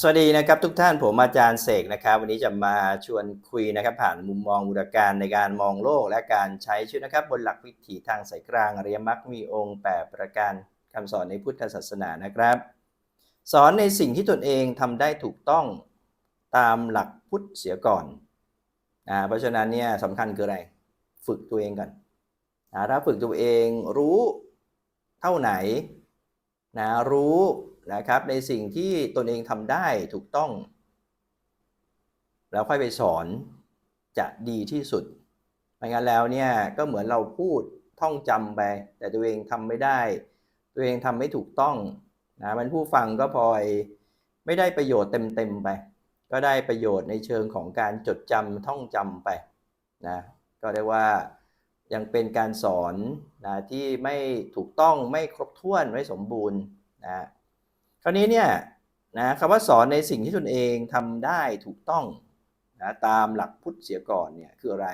สวัสดีนะครับทุกท่านผมอาจารย์เสกนะครับ วันนี้จะมาชวนคุยนะครับ ผ่านมุมมองบูรการในการมองโลก และการใช้ชีวิตนะครับ บนหลักวิถีทางสายกลางอริยมรรคมีองค์แปดประการคำสอนในพุทธศาสนานะครับ สอนในสิ่งที่ตนเองทำได้ถูกต้องตามหลักพุทธเสียก่อนนะเพราะฉะนั้นเนี่ยสำคัญคืออะไร ฝึกตัวเองก่อนนะถ้าฝึกตัวเองรู้เท่าไหนนะรู้ นะครับ ในสิ่งที่ตนเองทำได้ถูกต้อง แล้วค่อยไปสอนจะดีที่สุดไม่งั้นแล้วเนี่ยก็เหมือนเราพูดท่องจำไป แต่ตัวเองทำไม่ได้ ตัวเองทำไม่ถูกต้องนะมันผู้ฟังก็พลอยไม่ได้ประโยชน์เต็มๆไป ก็ได้ประโยชน์ในเชิงของการจดจำท่องจำไปนะก็เรียกว่ายังเป็นการสอนนะที่ไม่ถูกต้องไม่ครบถ้วนไม่สมบูรณ์นะ ราวนี้เนี่ยนะคำว่าสอนในสิ่งที่ตนเองทำได้ถูกต้องนะตามหลักพุทธเสียก่อนเนี่ยคืออะไร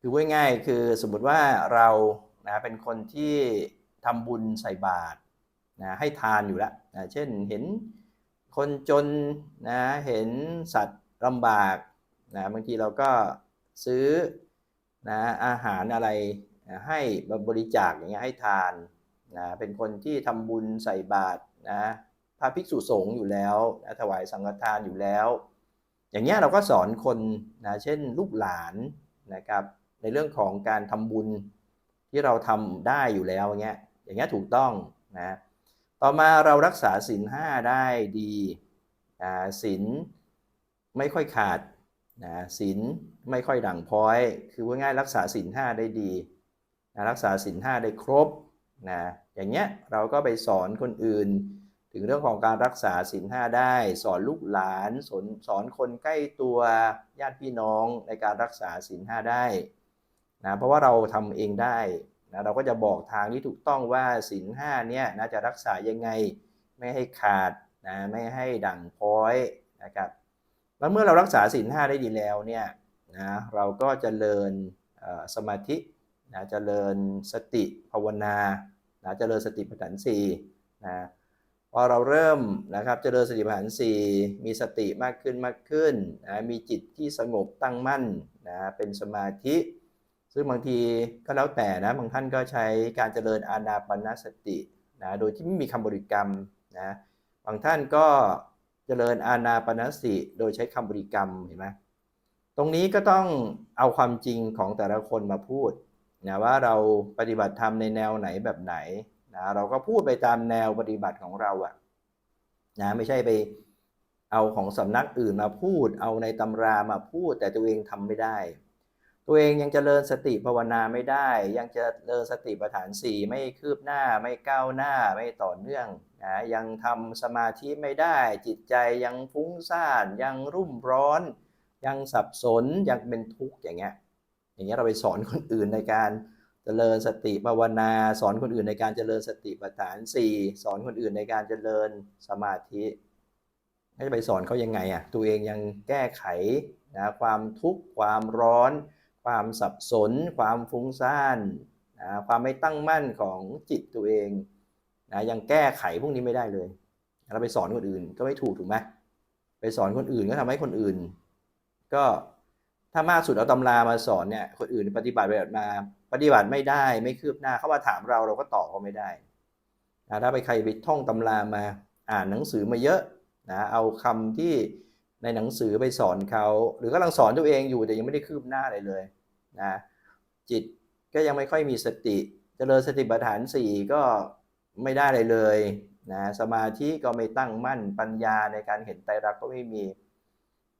คือว่าง่ายคือสมมติว่าเรานะเป็นคนที่ทำบุญใส่บาตรนะให้ทานอยู่แล้วนะเช่นเห็นคนจนนะเห็นสัตว์ลำบากนะบางทีเราก็ซื้อนะอาหารอะไรนะให้บริจาคอย่างเงี้ยให้ทานนะเป็นคนที่ทำบุญใส่บาตร นะพระภิกษุสงฆ์อยู่แล้วนะถวายสังฆทานอยู่แล้ว อย่างเงี้ยเราก็สอนคนนะเช่นลูกหลานนะครับในเรื่องของการทำบุญที่เราทำได้อยู่แล้วอย่างเงี้ยอย่างเงี้ยถูกต้องนะต่อมาเรารักษาศีลห้าได้ดีศีลไม่ค่อยขาดนะศีลไม่ค่อยด่างพ้อย คือว่าง่ายรักษาศีลห้าได้ดีนะรักษาศีลห้าได้ครบนะอย่างเงี้ยเราก็ไปสอนคนอื่น ถึงเรื่องของการรักษาศีลห้าได้ สอนลูกหลานสอนสอนคนใกล้ตัวญาติพี่น้องในการรักษาศีลห้าได้นะเพราะว่าเราทำเองได้นะเราก็จะบอกทางที่ถูกต้องว่าศีลห้าเนี่ยนะจะรักษายังไงไม่ให้ขาดนะไม่ให้ด่งพ้อยนะครับแล้วเมื่อเรารักษาศีลห้าได้ดีแล้วเนี่ยนะเราก็จะเริญสมาธินะจะเริญสติภาวนานะจะเริญสติปัฏฐานสี่นะ พอเราเริ่มนะครับเจริญสติปัฏฐานสี่มีสติมากขึ้นมากขึ้นนะมีจิตที่สงบตั้งมั่นนะเป็นสมาธิ ซึ่งบางทีก็แล้วแต่นะบางท่านก็ใช้การเจริญอานาปนสตินะโดยที่ไม่มีคำบริกรรมนะบางท่านก็เจริญอานาปนสติ โดยใช้คำบริกรรมเห็นไหมตรงนี้ก็ต้องเอาความจริงของแต่ละคนมาพูดนะว่าเราปฏิบัติธรรมในแนวไหนแบบไหน นะเราก็พูดไปตามแนวปฏิบัติของเราอะนะไม่ใช่ไปเอาของสำนักอื่นมาพูด เอาในตำรามาพูด แต่ตัวเองทำไม่ได้ ตัวเองยังจเจริญสติภาวนาไม่ได้ ยังจเจริญสติปัฏฐานสี่ไม่คืบหน้าไม่ก้าวหน้าไม่ต่อเนื่องนะยังทำสมาธิไม่ได้ จิตใจยังฟุ้งซ่าน ยังรุ่มร้อน ยังสับสนยังเป็นทุกข์อย่างเงี้ยอย่างเงี้ยเราไปสอนคนอื่นในการเจริญสติภาวนา สอนคนอื่นในการเจริญสติปัฏฐานสี่สอนคนอื่นในการเจริญสมาธิให้จะไปสอนเขายังไงอะตัวเองยังแก้ไขนะความทุกข์ความร้อน ความสับสน ความฟุ้งซ่านนะความไม่ตั้งมั่นของจิตตัวเองนะยังแก้ไขพวกนี้ไม่ได้เลย เราไปสอนคนอื่นก็ไม่ถูกถูกไหมไปสอนคนอื่นก็ทำให้คนอื่น ก็ถ้ามากสุดเอาตำรามาสอนเนี่ยคนอื่นปฏิบัติแบบมา ปฏิบัติไม่ได้ไม่คืบหน้าเขามาถามเราเราก็ตอบเขาไม่ได้นะถ้าไปใครไปท่องตำรามาอ่านหนังสือมาเยอะนะเอาคำที่ในหนังสือไปสอนเขา หรือกำลังสอนตัวเองอยู่แต่ยังไม่ได้คืบหน้าอะไรเลยนะจิตก็ยังไม่ค่อยมีสติจเจริญสติปัฏฐานสี่ก็ไม่ได้เลยเลยนะสมาธิก็ไม่ตั้งมั่นปัญญาในการเห็นไตรลักษณ์ก็ไม่มี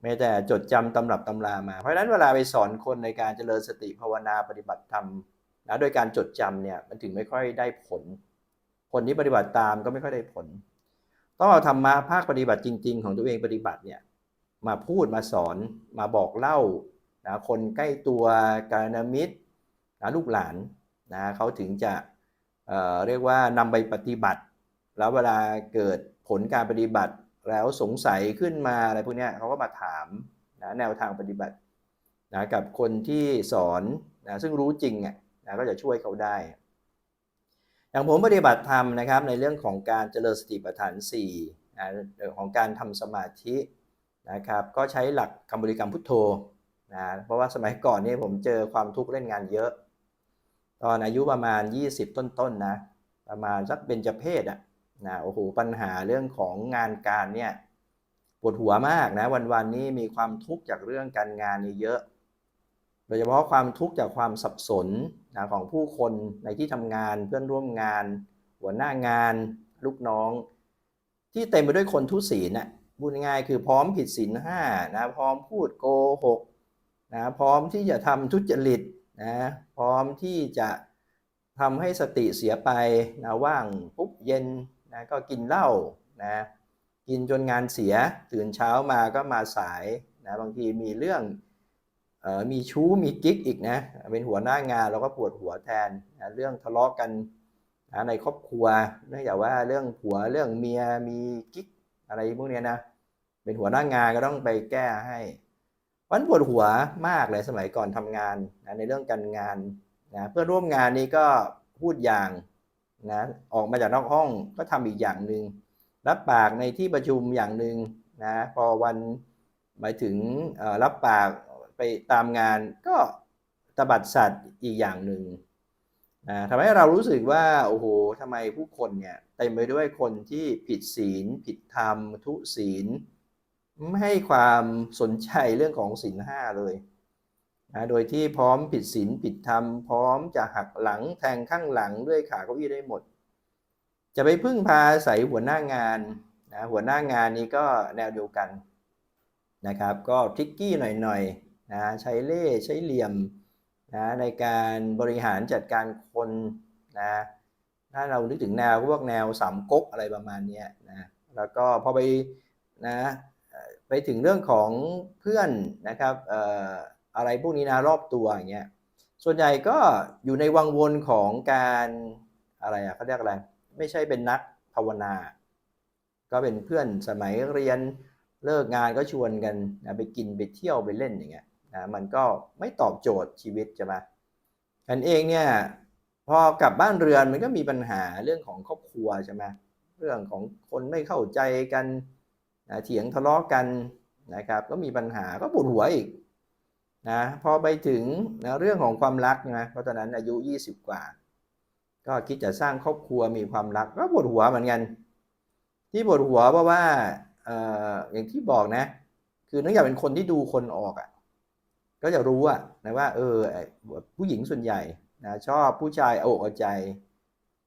ม้แต่จดจำตำรับตำรามา เพราะฉะนั้นเวลาไปสอนคนในการเจริญสติภาวนาปฏิบัติธรรมนะโดยการจดจำเนี่ยมันถึงไม่ค่อยได้ผล คนที่ปฏิบัติตามก็ไม่ค่อยได้ผล ต้องเอาธรรมะภาคปฏิบัติจริง ๆ ของตัวเองปฏิบัติเนี่ยมาพูดมาสอนมาบอกเล่านะคนใกล้ตัวกาณมิตรนะลูกหลานนะเขาถึงจะเเรียกว่านำไปปฏิบัติ แล้วเวลาเกิดผลการปฏิบัติ แล้วสงสัยขึ้นมาอะไรพวกนี้เขาก็มาถามนะแนวทางปฏิบัตินะกับคนที่สอนนะซึ่งรู้จริงอะนะก็จะช่วยเขาได้ อย่างผมปฏิบัติธรรมนะครับในเรื่องของการเจริญสติปัฏฐาน4นะของการทำสมาธินะครับก็ใช้หลักคำบริกรรมพุทโธนะเพราะว่าสมัยก่อนนี่ผมเจอความทุกข์เล่นงานเยอะ ตอนอายุประมาณ 20 ต้นๆนนะประมาณสักเบญจเพศอะ นะโอ้โหปัญหาเรื่องของงานการเนี่ยปวดหัวมากนะวันๆนี้มีความทุกข์จากเรื่องการงานนี่เยอะ โดยเฉพาะความทุกข์จากความสับสนนะของผู้คนในที่ทำงานเพื่อนร่วมงาน หัวหน้างาน ลูกน้อง ที่เต็มไปด้วยคนทุศีลน่ะพูดง่ายคือพร้อมผิดศีลห้านะพร้อมพูดโกหกนะพร้อมที่จะทำทุจริตนะพร้อมที่จะทำให้สติเสียไปนะว่างปุ๊บเย็น นะก็กินเหล้านะกินจนงานเสียตื่นเช้ามาก็มาสายนะบางทีมีเรื่องออมีชู้มีกิ๊กอีกนะเป็นหัวหน้างานเราก็ปวดหัวแทนนะเรื่องทะเลาะกันนะในครอบครัวเนื่องจากว่าเรื่องผัวเรื่องเมียมีกิ๊กอะไรพวกนี้นะเป็นหัวหน้างานก็ต้องไปแก้ให้วันปวดหัวมากเลยสมัยก่อนทำงานนะในเรื่องการงานนะเพื่อนร่วมงานนี้ก็พูดอย่าง นะออกมาจากนอกห้องก็ทำอีกอย่างหนึ่งรับปากในที่ประชุมอย่างหนึ่งนะพอวันหมายถึงรับปากไปตามงานก็ตบัดสัตว์อีกอย่างหนึ่งนะทำให้เรารู้สึกว่าโอ้โหทำไมผู้คนเนี่ยเต็มไปด้วยคนที่ผิดศีล ผิดธรรม ทุศีล ไม่ให้ความสนใจเรื่องของศีลห้าเลย นะโดยที่พร้อมผิดศีลผิดธรรม พร้อมจะหักหลังแทงข้างหลังด้วยขาเก้าอี้ได้หมด จะไปพึ่งพาใส่หัวหน้างานนะหัวหน้างานนี้ก็แนวเดียวกันนะครับ ก็ทริกกี้หน่อยๆนะใช้เล่ใช้เหลี่ยมนะในการบริหารจัดการคนนะถ้าเรานึกถึงแนวพวกแนวสามก๊กอะไรประมาณนี้นะแล้วก็พอไปนะไปถึงเรื่องของเพื่อนนะครับเอะไรพวกนี้นะรอบตัวอย่างเงี้ยส่วนใหญ่ก็อยู่ในวังวนของการอะไรอะเขาเรียกอะไรไม่ใช่เป็นนักภาวนา ก็เป็นเพื่อนสมัยเรียนเลิกงานก็ชวนกันนะไปกินไปเที่ยวไปเล่นอย่างเงี้ยนะมันก็ไม่ตอบโจทย์ชีวิตใช่ไหมกันเองเนี่ยพอกลับบ้านเรือนมันก็มีปัญหาเรื่องของครอบครัวใช่ไหมเรื่องของคนไม่เข้าใจกันนะเถียงทะเลาะกันนะครับ ก็มีปัญหาก็ปวดหัวอีก นะพอไปถึงนะเรื่องของความรักนะเพราะตอนนั้นอายุ 20 กว่า ก็คิดจะสร้างครอบครัวมีความรักก็ปวดหัวเหมือนกัน ที่ปวดหัวเพราะว่าเอออย่างที่บอกนะ คือเนื่องจากเป็นคนที่ดูคนออกอะก็จะรู้อะนะว่าเออผู้หญิงส่วนใหญ่นะชอบผู้ชายเอาอกเอาใจ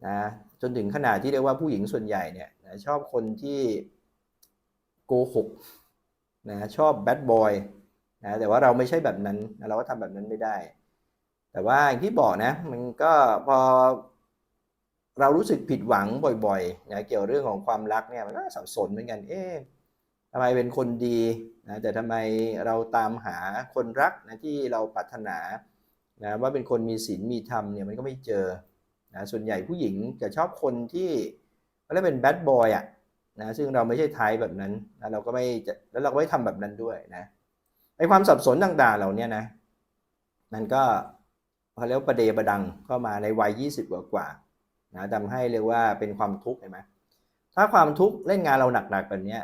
นะจนถึงขนาดที่เรียกว่าผู้หญิงส่วนใหญ่เนี่ยนะชอบคนที่โกหกนะชอบแบดบอย นะแต่ว่าเราไม่ใช่แบบนั้น เราก็ทำแบบนั้นไม่ได้ แต่ว่าอย่างที่บอกนะ มันก็พอเรารู้สึกผิดหวังบ่อยๆนะเกี่ยวเรื่องของความรักเนี่ยมันก็สับสนเหมือนกัน เอ๊ะทำไมเป็นคนดีนะแต่ทำไมเราตามหาคนรักนะที่เราปรารถนานะว่าเป็นคนมีศีลมีธรรมเนี่ยมันก็ไม่เจอนะส่วนใหญ่ผู้หญิงจะชอบคนที่เขาเรียกเป็นแบดบอยอะนะซึ่งเราไม่ใช่ไทยแบบนั้นนะเราก็ไม่จะแล้วเราก็ไม่ทำแบบนั้นด้วยนะ ไอความสับสนต่างๆเหล่านี้นะมันก็เขาเรียกว่าประเดประดังเข้ามาในวัย 20 กว่ากว่านะทำให้เรียกว่าเป็นความทุกข์เห็นไหมถ้าความทุกข์เล่นงานเราหนักๆแบบนี้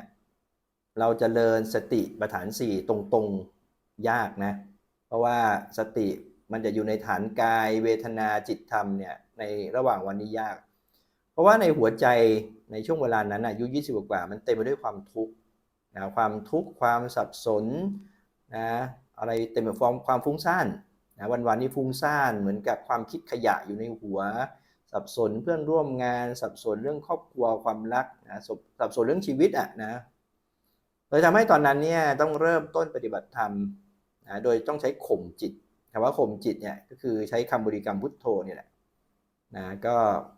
เราจะเริญสติปัฏฐานสี่ตรงๆยากนะ เพราะว่าสติมันจะอยู่ในฐานกายเวทนาจิตธรรมเนี่ยในระหว่างวันนี้ยาก เพราะว่าในหัวใจในช่วงเวลานั้นอายุ20 กว่า มันเต็มไปด้วยความทุกข์นะความทุกข์ความสับสน นะอะไรเต็มไปด้วยความฟุ้งซ่านนะวันวันนี้ฟุ้งซ่านเหมือนกับความคิดขยะอยู่ในหัว สับสนเพื่อนร่วมงาน สับสนเรื่องครอบครัวความรักนะสับสนเรื่องชีวิตอะนะเลยทำให้ตอนนั้นเนี่ยต้องเริ่มต้นปฏิบัติธรรมนะโดยต้องใช้ข่มจิตคำว่าข่มจิตเนี่ยก็คือใช้คำบริกรรมพุทโธนี่แหละนะก็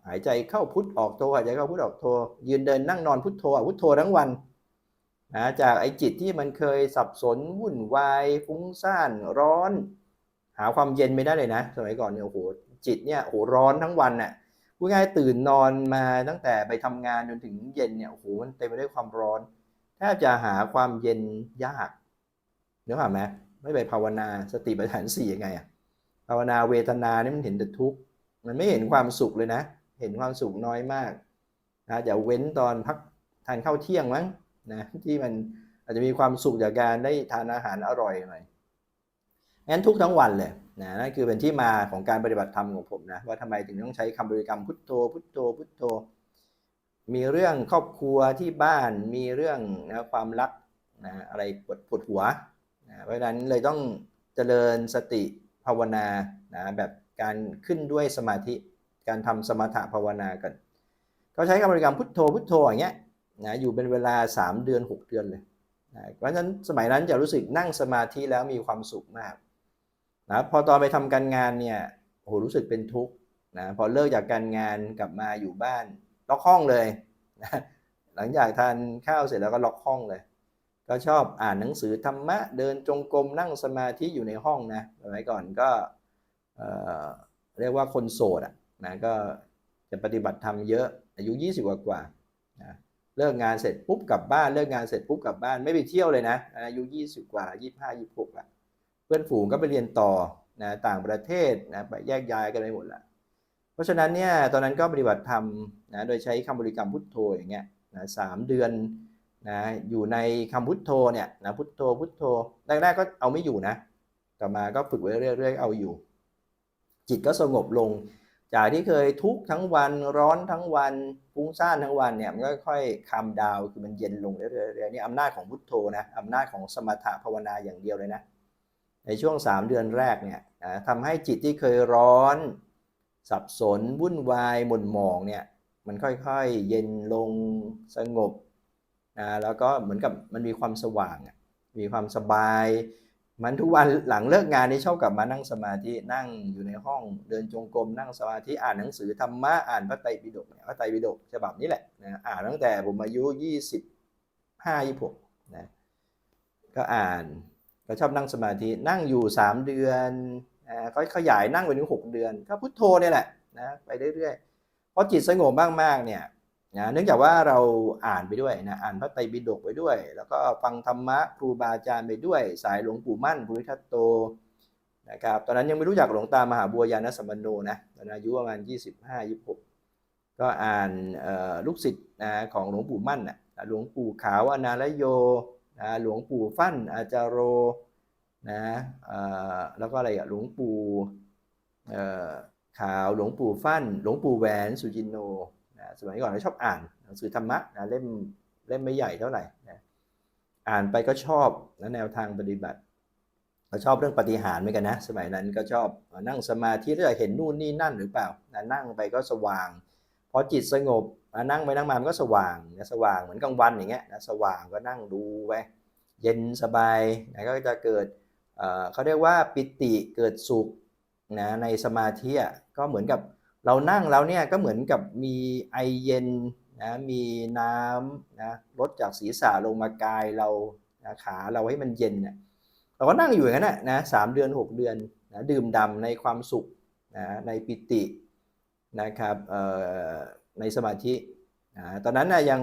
หายใจเข้าพุทออกโทหายใจเข้าพุทออกโทยืนเดินนั่งนอนพุทโธพุทโธทั้งวัน นะจากไอ้จิตที่มันเคยสับสนวุ่นวายฟุ้งซ่านร้อน หาความเย็นไม่ได้เลยนะ สมัยก่อนเนี่ยโอ้โหจิตเนี่ยโอ้โหร้อนทั้งวันน่ะพูดง่ายตื่นนอนมาตั้งแต่ไปทำงานจนถึงเย็นเนี่ยโอ้โหมันเต็มไปด้วยความร้อนแทบจะหาความเย็นยากนึกออกไหมไม่ไปภาวนาสติปัฏฐานสี่ยังไงอะภาวนาเวทนานี่มันเห็นแต่ทุกข์มันไม่เห็นความสุขเลยนะ เห็นความสุขน้อยมากนะจะเว้นตอนพักทานข้าวเที่ยงมั้ง นะที่มันอาจจะมีความสุขจากการได้ทานอาหารอร่อยหน่อยงั้นทุกทั้งวันเลยนะนั่นคือเป็นที่มาของการปฏิบัติธรรมของผมนะว่าทำไมถึงต้องใช้คำบริกรรมพุทโธ พุทโธ พุทโธ มีเรื่องครอบครัวที่บ้านมีเรื่องนะความรักนะอะไรปวดปวดหัวนะเพราะฉะนั้นเลยต้องเจริญสติภาวนานะแบบการขึ้นด้วยสมาธิการทำสมถะภาวนากันเขาใช้คำบริกรรมพุทโธพุทโธอย่างเงี้ย นะอยู่เป็นเวลา 3 เดือน 6 เดือนเลยนะเพราะฉะนั้นสมัยนั้นจะรู้สึกนั่งสมาธิแล้วมีความสุขมากนะพอตอนไปทำการงานเนี่ยโหรู้สึกเป็นทุกข์นะพอเลิกจากการงานกลับมาอยู่บ้านล็อกห้องเลยนะหลังจากทานข้าวเสร็จแล้วก็ล็อกห้องเลย ก็ชอบอ่านหนังสือธรรมะเดินจงกรมนั่งสมาธิอยู่ในห้องนะสมัยก่อนก็เเรียกว่าคนโสดอะนะก็จะปฏิบัติธรรมเยอะอายุ 20 กว่ากว่า เลิกงานเสร็จปุ๊บกลับบ้านเลิกงานเสร็จปุ๊บกลับบ้านไม่ไปเที่ยวเลยนะอายุ20กว่า25 26ละเพื่อนฝูงก็ไปเรียนต่อนะต่างประเทศนะไปแยกย้ายกันไปหมดละเพราะฉะนั้นเนี่ยตอนนั้นก็ปฏิบัติธรรมนะโดยใช้คำบริกรรมพุทโธอย่างเงี้ยนะสามเดือนนะอยู่ในคำพุทโธเนี่ยนะพุทโธพุทโธแรกๆก็เอาไม่อยู่นะต่อมาก็ฝึกไว้เรื่อยๆเอาอยู่ จิตก็สงบลง จากที่เคยทุกทั้งวันร้อนทั้งวันฟุ้งซ่านทั้งวันเนี่ยมันก็ค่อยคามดาวคือมันเย็นลงเรื่อยๆนี่อำนาจของพุทโธนะอำนาจของสมถะภาวนาอย่างเดียวเลยนะในช่วง 3 เดือนแรกเนี่ยทำให้จิตที่เคยร้อน สับสนวุ่นวายหม่นหมองเนี่ยมันค่อยๆเย็นลงสงบนะแล้วก็เหมือนกับมันมีความสว่างมีความสบาย มันทุกวันหลังเลิกงานนี่ชอบกลับมานั่งสมาธินั่งอยู่ในห้องเดินจงกรมนั่งสมาธิอ่านหนังสือธรรมะอ่านพระไตรปิฎกพระไตรปิฎกฉบับนี้แหละนะอ่านตั้งแต่ผมอายุยี่สิบห้ายี่หกนะก็อ่านก็ชอบนั่งสมาธินั่งอยู่สามเดือนนะก็ขยายนั่งไปถึงหกเดือน ก็พุทโธเนี่ยแหละนะไปเรื่อยๆพอจิตสงบมากๆเนี่ย นะเนื่องจากว่าเราอ่านไปด้วยนะอ่านพระไตรปิฎกไปด้วย แล้วก็ฟังธรรมะครูบาอาจารย์ไปด้วย สายหลวงปู่มั่นภูริทัตโตนะครับตอนนั้นยังไม่รู้จักหลวงตามหาบัวยานสัมปันโนนะตอนอายุประมาณ 25 26 ก็อ่านเอ่อลูกศิษย์นะของหลวงปู่มั่นนะหลวงปู่ขาวอนาลโยนะหลวงปู่ฟั่นอาจารโรนะแล้วก็อะไรอะหลวงปู่ขาวหลวงปู่ฟั่น หลวงปู่แหวนสุจินโน สมัยก่อนเราชอบอ่านหนังสือธรรมะนะเล่มเล่มไม่ใหญ่เท่าไหร่นะอ่านไปก็ชอบนะแนวทางปฏิบัติเราชอบเรื่องปฏิหารเหมือนกันนะ สมัยนั้นก็ชอบนั่งสมาธิแล้วเห็นนู่นนี่นั่นหรือเปล่านะนั่งไปก็สว่างพอจิตสงบนะนั่งไปนั่งมามันก็สว่างนะสว่างเหมือนกลางวันอย่างเงี้ยนะสว่างก็นั่งดูไปเย็นสบายนะก็จะเกิดเอ่อเขาเรียกว่าปิติเกิดสุขนะในสมาธิอะก็เหมือนกับ เรานั่งแล้วเนี่ยก็เหมือนกับมีไอเย็นนะมีน้ำนะลดจากศีรษะลงมากายเรานะขาเราให้มันเย็นเนี่ยเราก็นั่งอยู่อย่างนั้นนะสามเดือน 6 เดือนนะดื่มดำในความสุขนะในปิตินะครับในสมาธินะตอนนั้นนะยัง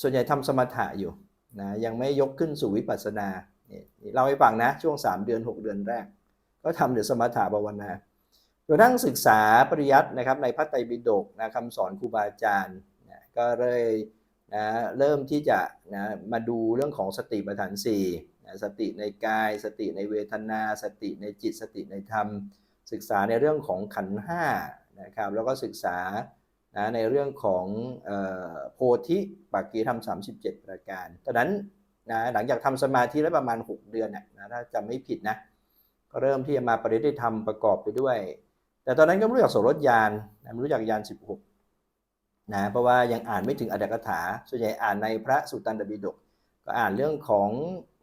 ส่วนใหญ่ทำสมถะอยู่นะยังไม่ยกขึ้นสู่วิปัสสนานี่นี่เล่าให้ฟังนะช่วง 3 เดือน 6 เดือนแรก ก็ทำเดี๋ยวสมถะภาวนา จนทั้งศึกษาปริยัตินะครับในพระไตรปิฎกนะคำสอนครูบาอาจารย์นะก็เลยนะเริ่มที่จะนะมาดูเรื่องของสติปัฏฐานสี่นะสติในกาย สติในเวทนา สติในจิต สติในธรรม ศึกษาในเรื่องของขันห้านะครับ แล้วก็ศึกษานะในเรื่องของโพธิปักกีธรรม 37 ประการตอนนั้นนะหลังจากทำสมาธิแล้วประมาณ 6 เดือนนะนะถ้าจำไม่ผิดนะก็เริ่มที่จะมาปริยัติธรรมประกอบไปด้วย แต่ตอนนั้นก็ไม่รู้จักโสรถยานนะไม่รู้จักยาน16นะเพราะว่ายังอ่านไม่ถึงอดกถา ส่วนใหญ่อ่านในพระสุตตันตปิฎกก็อ่านเรื่องของ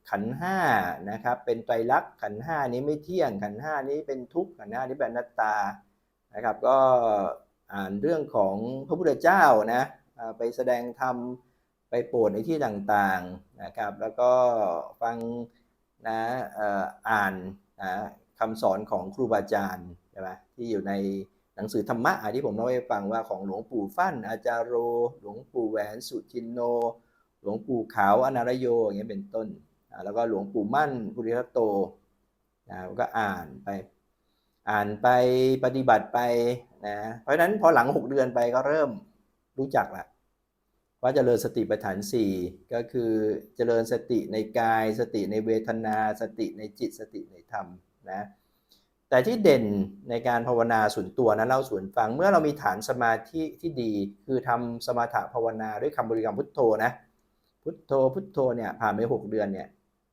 ขันห้านะครับเป็นไตรลักษณ์ขันห้านี้ไม่เที่ยงขันห้านี้เป็นทุกข์ขันห้านี้เป็นนัตตานะครับก็อ่านเรื่องของพระพุทธเจ้านะไปแสดงธรรมไปโปรดในที่ต่างๆนะครับแล้วก็ฟังนะอ่านนะคำสอนของครูบาอาจารย์ ช่ไหมที่อยู่ในหนังสือธรรมะอที่ผมเล่าให้ฟังว่าของหลวงปู่ฟั่น อาจารโร หลวงปู่แหวนสุจินโน หลวงปู่ขาวอนารโยอย่างเงี้ยเป็นต้น แล้วก็หลวงปู่มั่นภูริทัตโตนะก็อ่านไป อ่านไปปฏิบัติไปนะเพราะฉะนั้นพอหลัง 6 เดือนไปก็เริ่มรู้จักละว่าเจริญสติปัฏฐานสี่ก็คือเจริญสติในกาย สติในเวทนา สติในจิตสติในธรรมนะ แต่ที่เด่นในการภาวนาส่วนตัวนะเล่าส่วนฟังเมื่อเรามีฐานสมาธิที่ดี คือทำสมาถะภาวนาด้วยคำบริกรรมพุทโธนะพุทโธพุทโธเนี่ยผ่านไปหกเดือนเนี่ย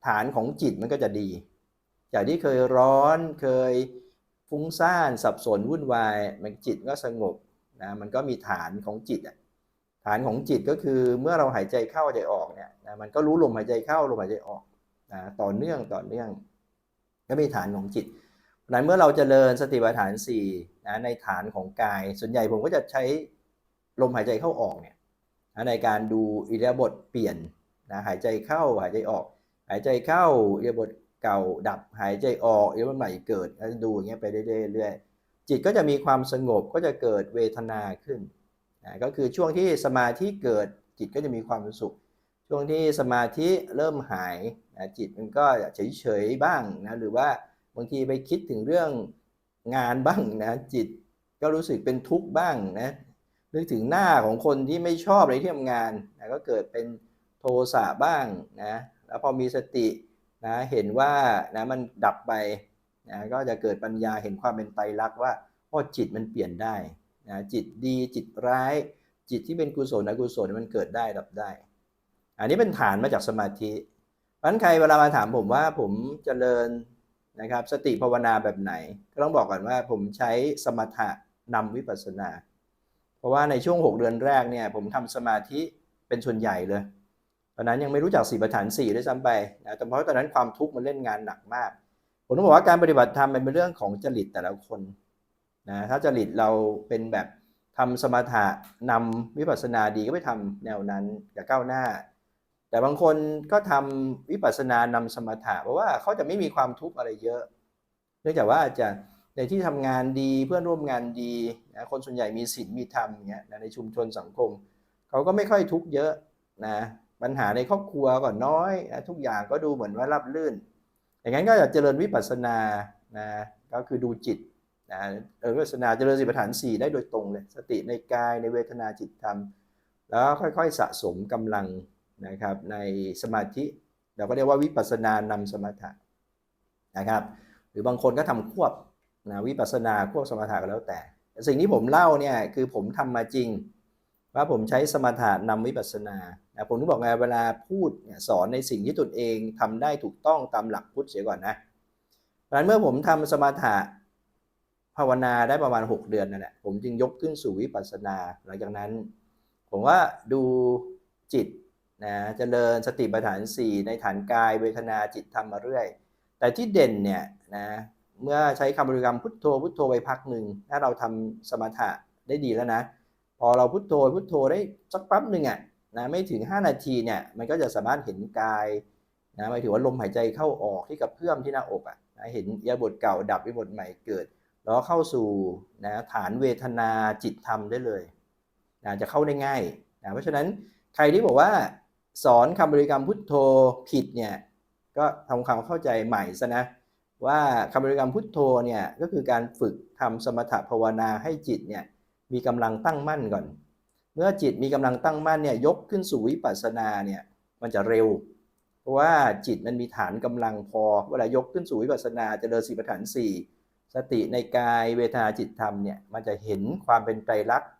ฐานของจิตมันก็จะดี จากที่เคยร้อนเคยฟุ้งซ่านสับสนวุ่นวาย มันจิตก็สงบนะมันก็มีฐานของจิตอะฐานของจิตก็คือเมื่อเราหายใจเข้าหายใจออกเนี่ยนะมันก็รู้ลมหายใจเข้าลมหายใจออกนะต่อเนื่องต่อเนื่องก็มีฐานของจิต นั้นเมื่อเราจเจริญสติปัฏฐาน4นะในฐานของกาย ส่วนใหญ่ผมก็จะใช้ลมหายใจเข้าออกเนี่ยนะในการดูอิริยาบถเปลี่ยนนะหายใจเข้าหายใจออก หายใจเข้าอิริยาบถเก่าดับหายใจออกอิริยาบถใหม่เกิดแล้วดูอย่างเงี้ยไปเรื่อยๆจิตก็จะมีความสงบก็จะเกิดเวทนาขึ้นนะก็คือช่วงที่สมาธิเกิดจิตก็จะมีความสุข ช่วงที่สมาธิเริ่มหายนะจิตมันก็เฉยๆบ้างนะหรือว่า บางทีไปคิดถึงเรื่องงานบ้างนะจิตก็รู้สึกเป็นทุกข์บ้างนะนึกถึงหน้าของคนที่ไม่ชอบในที่ทำงานนะก็เกิดเป็นโทสะบ้างนะแล้วพอมีสตินะเห็นว่านะมันดับไปนะก็จะเกิดปัญญาเห็นความเป็นไตรลักษณ์ว่าพ่อจิตมันเปลี่ยนได้นะจิตดีจิตร้าย จิตที่เป็นกุศลอกุศลมันเกิดได้ดับได้ อันนี้เป็นฐานมาจากสมาธิเพราะฉะนั้นใครเวลามาถามผมว่าผมจเจริญ นะครับสติภาวนาแบบไหน ก็ต้องบอกก่อนว่าผมใช้สมถะนำวิปัสสนา เพราะว่าในช่วง 6 เดือนแรกเนี่ยผมทำสมาธิเป็นส่วนใหญ่เลยตอนนั้นยังไม่รู้จักสี่ประฐานสี่ด้วยซ้ำไปนะแต่เพราะตอนนั้นความทุกข์มันเล่นงานหนักมาก ผมต้องบอกว่าการปฏิบัติธรรมเป็นเรื่องของจริตแต่ละคนนะถ้าจริตเราเป็นแบบทำสมถะนำวิปัสสนาดีก็ไปทำแนวนั้นอย่าก้าวหน้า แต่บางคนก็ทำวิปัสสนานำสมถะเพราะว่าเขาจะไม่มีความทุกข์อะไรเยอะ เนื่องจากว่าจะในที่ทำงานดีเพื่อนร่วมงานดีนะคนส่วนใหญ่มีศีลมีธรรมเงี้ยในชุมชนสังคมเขาก็ไม่ค่อยทุกข์เยอะนะปัญหาในครอบครัวก็น้อยนะทุกอย่างก็ดูเหมือนว่ารับลื่น อย่างนั้นก็จะเจริญวิปัสสนานะก็คือดูจิตนะเออวิปัสสนาเจริญสิบฐานสี่ได้โดยตรงเลยสติในกายในเวทนาจิตธรรม แล้วค่อยๆสะสมกำลัง นะครับในสมาธิเราก็เรียกว่าวิปัสสนานำสมถะนะครับ หรือบางคนก็ทำควบนะวิปัสสนาควบสมถะก็แล้วแต่ สิ่งที่ผมเล่าเนี่ยคือผมทำมาจริง ว่าผมใช้สมถะนำวิปัสสนานะผมต้องบอกไงเวลาพูดสอนในสิ่งที่ตนเองทำได้ถูกต้องตามหลักพุทธเสียก่อนนะเพราะนั้นเมื่อผมทำสมถะภาวนาได้ประมาณ 6 เดือนนั่นแหละผมจึงยกขึ้นสู่วิปัสสนา หลังจากนั้น ผมว่าดูจิต นะเจริญสติปัฏฐาน 4 ในฐานกายเวทนาจิตธรรมมาเรื่อย แต่ที่เด่นเนี่ยนะเมื่อใช้คำบริกรรมพุทโธพุทโธไปพักหนึ่งถ้าเราทำสมถะได้ดีแล้วนะ พอเราพุทโธพุทโธได้สักแป๊บหนึ่งอะนะไม่ถึง 5 นาทีเนี่ยมันก็จะสามารถเห็นกายนะหมายถึงว่าลมหายใจเข้าออกที่กับเพื่อมที่หน้าอกอะนะเห็นยาบทเก่าดับยาบทใหม่เกิด แล้วเข้าสู่นะฐานเวทนาจิตธรรมได้เลยนะจะเข้าได้ง่ายนะเพราะฉะนั้นใครที่บอกว่า สอนคำบริกรรมพุทโธผิดเนี่ยก็ทำความเข้าใจใหม่ซะนะว่าคำบริกรรมพุทโธเนี่ยก็คือการฝึกทำสมถะภาวนาให้จิตเนี่ยมีกำลังตั้งมั่นก่อน เมื่อจิตมีกำลังตั้งมั่นเนี่ยยกขึ้นสู่วิปัสสนาเนี่ยมันจะเร็ว เพราะว่าจิตมันมีฐานกำลังพอเวลายกขึ้นสู่วิปัสสนาจะเดินสีประฐานสี่สติในกายเวทนาจิตธรรมเนี่ยมันจะเห็นความเป็นไตรลักษณ์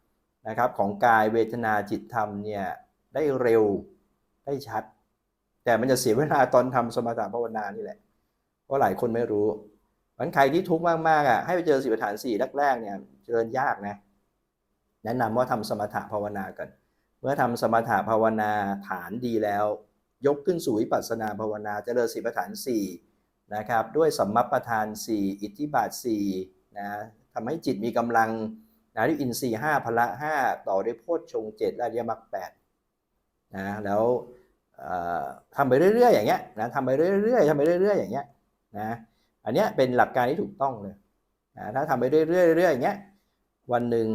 นะครับของกายเวทนาจิตธรรมเนี่ยได้เร็ว ได้ชัด แต่มันจะเสียเวลาตอนทำสมถะภาวนานี่แหละเพราะหลายคนไม่รู้มันใครที่ทุกข์มากๆอะให้ไปเจอสิบฐานสี่แรกๆเนี่ยเจริญยากนะแนะนำว่าทำสมถะภาวนากัน เมื่อทำสมถะภาวนาฐานดีแล้ว ยกขึ้นสู่วิปัสสนาภาวนาเจริญสิบฐานสี่นะครับด้วยสัมมัปทานสี่อิทธิบาทสี่นะทำให้จิตมีกำลังนะด้วยอินทรีย์ห้าพละห้าต่อด้วยโพชฌงเจ็ดและเรียมักแปด นะแล้วทำไปเรื่อยๆอย่างเงี้ยนะทำไปเรื่อยๆทำไปเรื่อยๆอย่างเงี้ยนะอันเนี้ยเป็นหลักการที่ถูกต้องเลยนะถ้าทำไปเรื่อยๆเรื่อยๆอย่างเงี้ยวันหนึ่ง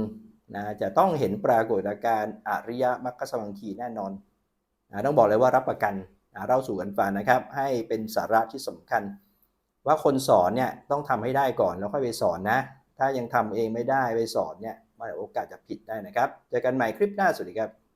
นะจะต้องเห็นปรากฏการณ์อริยมรรคสมังคีแน่นอนนะต้องบอกเลยว่ารับประกันนะเราสู่กันฟังนะครับ ให้เป็นสาระที่สำคัญ ว่าคนสอนเนี่ยต้องทำให้ได้ก่อนแล้วค่อยไปสอนนะ ถ้ายังทำเองไม่ได้ไปสอนเนี่ยมันโอกาสจะผิดได้นะครับเจอกันใหม่คลิปหน้าสวัสดีครับ